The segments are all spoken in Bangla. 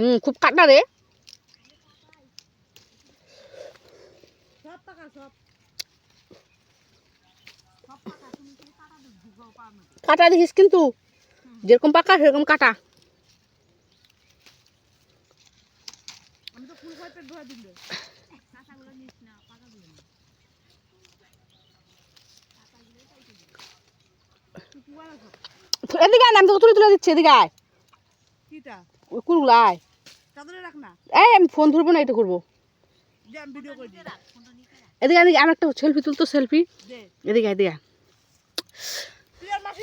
হুম খুব কাটা রে। কাটা দেখিস কিন্তু। যেরকম পাকা সেরকম কাটা। এদিকে আমি তোকে তুলে তুলে দিচ্ছি এদিকে আয়। কিটা? এই আমি ফোন ধরবো না এটা করব। এদিকে এদিকে আমি একটা সেলফি তুলতো সেলফি এদিকে এদিকে।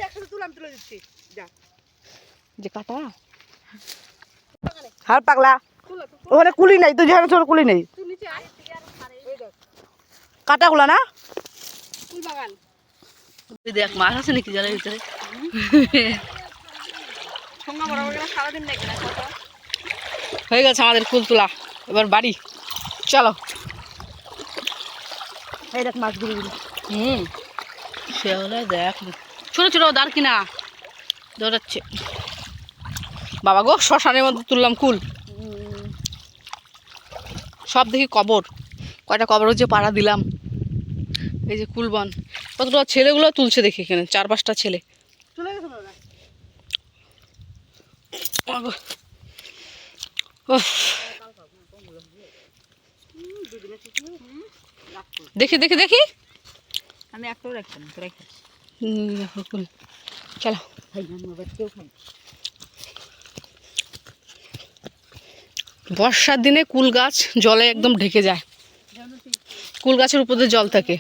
আর যে। কাটা। হার পাগলা। ওখানে কুলি নাই তুই যেখানে ছোট কুলি নেই। কাটাগুলা না? দেখ মাছ আছে নাকি জলের ভিতরে? সারাদিন নাকি না হয়ে গেছে আমাদের ফুল তোলা। এবার বাড়ি। চলো। এই দেখ মাছগুলো। হুম। সে হলে দেখ। ছোটো ছোটো দাঁড় কিনা। দৌড়াচ্ছে। বাবা গো শ্মশানের মধ্যে তুললাম কুল। সব দেখি কবর। কয়টা কবর হচ্ছে পাড়া দিলাম। এই যে কুলবন কতটা ছেলেগুলো তুলছে দেখি এখানে চার পাঁচটা ছেলে। চলে গেছে। দেখি দেখি দেখি। আমি একটাও রাখতাম চলো। বর্ষার দিনে কুল গাছ জলে একদম ঢেকে যায়। কুল গাছের উপর জল থাকে।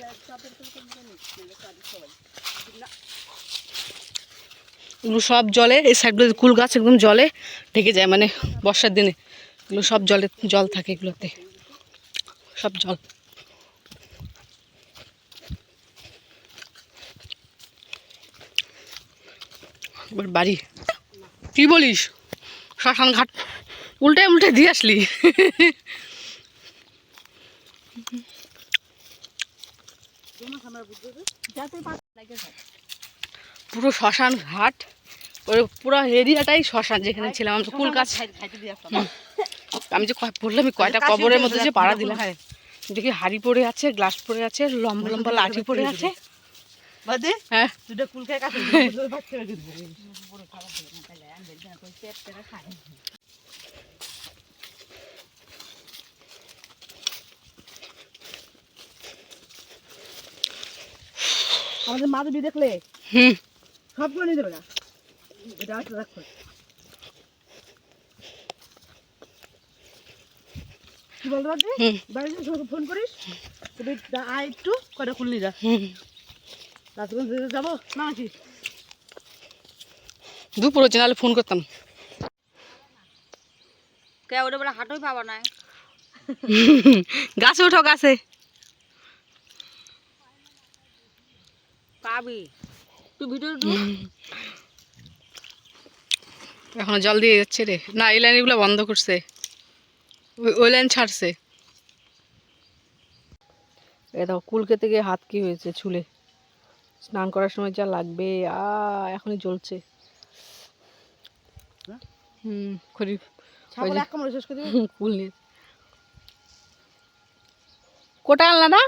এগুলো সব জলে এই সাইডগুলো কুল গাছ একদম জলে ঢেকে যায় মানে বর্ষার দিনে। এগুলো সব জলে জল থাকে এগুলোতে। সব জল। এবার বাড়ি। কি বলিস? শ্মশান ঘাট উল্টে উল্টে দিয়ে আসলি। পুরো শ্মশান ঘাট ওই পুরো এরিয়াটাই শ্মশান যেখানে ছিলাম আমরা কুল গাছ খাইতে দিয়ে আসলাম। আমি যে বললাম আমি কয়টা কবরের মধ্যে যে পাড়া দিলাম। দেখি হাড়ি পড়ে আছে গ্লাস পড়ে আছে লম্বা লম্বা লাঠি পড়ে আছে? হ্যাঁ। আমাদের মাধবী দেখলে? হুম। সবগুলো নিয়ে দেবে না? এটা রাখো কি বলতে বাড়িতে ফোন করিস তুমি আয় একটু কটা খুললি যা। যাব? না নাকি? দুপুর হচ্ছে নাহলে ফোন করতাম। কে ওটা বলে হাটই পাবা না। গাছে উঠো গাছে। পাবি। তুই ভিডিও এখনও জল দিয়ে যাচ্ছে রে। না এই লাইনগুলো বন্ধ করছে। ওই লাইন ছাড়ছে। এ দেখো কুল খেতে গিয়ে হাত কি হয়েছে ছুলে। স্নান করার সময় যা লাগবে আ এখনই জ্বলছে। হ্যাঁ? হুম কুল নিয়ে। কোটা আনলা না?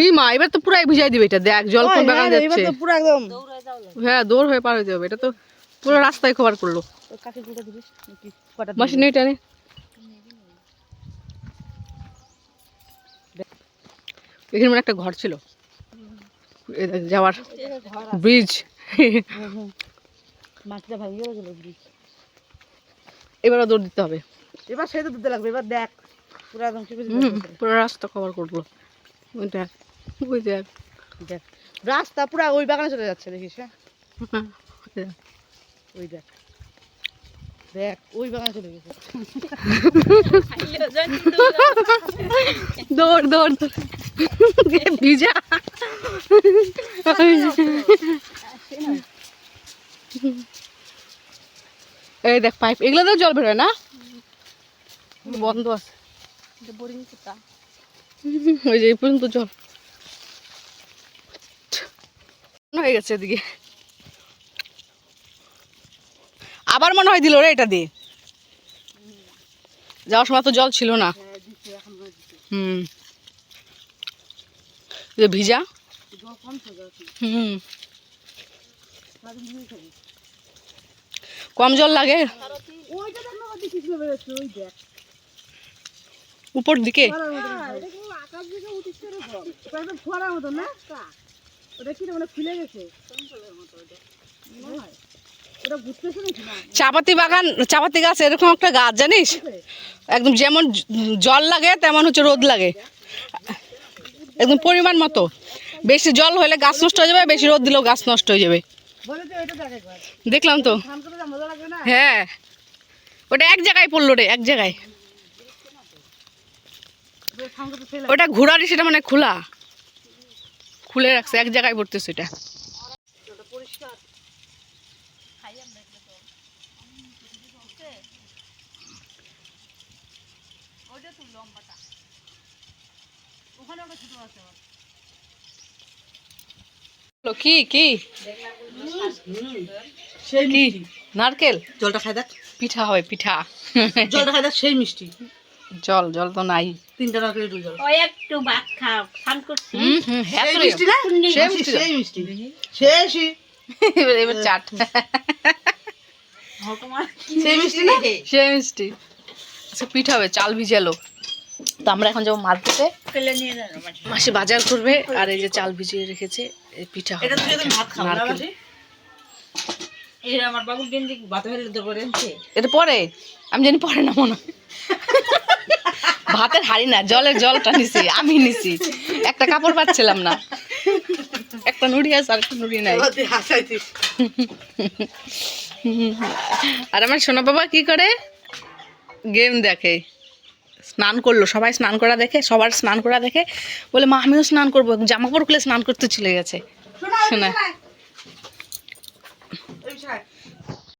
এই মা এবার তো পুরাই বুঝাই দিবে এটা। দেখ জল কোন বাগান এবার যাচ্ছে। তো পুরো একদম। হ্যাঁ দৌড় হয়ে পার হয়ে যাবে। এটা তো পুরো রাস্তায় খবর করল? মাসি নেই টানে এখানে মানে একটা ঘর ছিল। যাওয়ার ব্রিজ হুম, হুম। মাছটা ভাঙিয়ে গেল ব্রিজ এবারও দৌড় দিতে হবে। এবার সেই তো দিতে লাগবে এবার দেখ। পুরো একদম পুরো রাস্তা কভার করল। ওই দেখ ওই দেখ। দেখ। রাস্তা পুরো ওই বাগানে চলে যাচ্ছে দেখিস হ্যাঁ? ওই দেখ। দেখ দেখ ওই বাগানে চলে গেছে। দৌড় দৌড় দৌড়। ভিজা। এই দেখ পাইপ এগুলো তো জল বেরোয় না? বন্ধ আছে। ওই যে এই পর্যন্ত জল। হয়ে গেছে এদিকে। আবার মনে হয় দিল রে এটা দিয়ে। যাওয়ার সময় তো জল ছিল না। হ্যাঁ হয়। হুম ভিজা? হুম। কম জল লাগে? উপর দিকে? মতো, না? ওটা কি মানে খুলে গেছে? চাপাতি বাগান চাপাতি গাছ এরকম একটা গাছ জানিস? একদম যেমন জল লাগে তেমন হচ্ছে রোদ লাগে। একদম পরিমাণ মতো। বেশি জল হলে গাছ নষ্ট হয়ে যাবে বেশি রোদ দিলেও গাছ নষ্ট হয়ে যাবে। দেখলাম তো। হ্যাঁ। ওটা এক জায়গায় পড়ল রে এক জায়গায়। ওটা ঘোরারই সেটা মানে খোলা। খুলে রাখছে এক জায়গায় পড়তেছে এটা। কি কি? নারকেল? জলটা খাই দেখ। পিঠা হবে পিঠা। জলটা খাই দেখ সেই মিষ্টি। জল জল তো নাই। তিনটা নারকেল একটু জল। ওই একটু ভাত খাও স্নান করছি। হুম হুম হ্যাঁ। মিষ্টি না? সেই মিষ্টি সেই মিষ্টি। শেষই। এবার এবার চাট। সেই মিষ্টি না? সে মিষ্টি। আচ্ছা পিঠা হবে চাল ভিজালো। তো আমরা এখন যাব মার্কেটে। পেলে নিয়ে যাব মাসি। বাজার করবে আর এই যে চাল ভিজিয়ে রেখেছে পিঠা এটা ভাত খাও না নারকেল। আমার বাবুর দিন ভাত হলে দেবো এটা পরে। আমি জানি পরে না মনে হয়। ভাতের হাড়ি না জলের জলটা নিছি আমি নিছি। একটা কাপড় পাচ্ছিলাম না। একটা নুড়ি আছে আর একটা নুড়ি নাই। আর আমার সোনা বাবা কি করে? গেম দেখে। স্নান করল সবাই স্নান করা দেখে সবার স্নান করা দেখে। বলে মা আমিও স্নান করব। জামা কাপড় খুলে স্নান করতে চলে গেছে। শোনা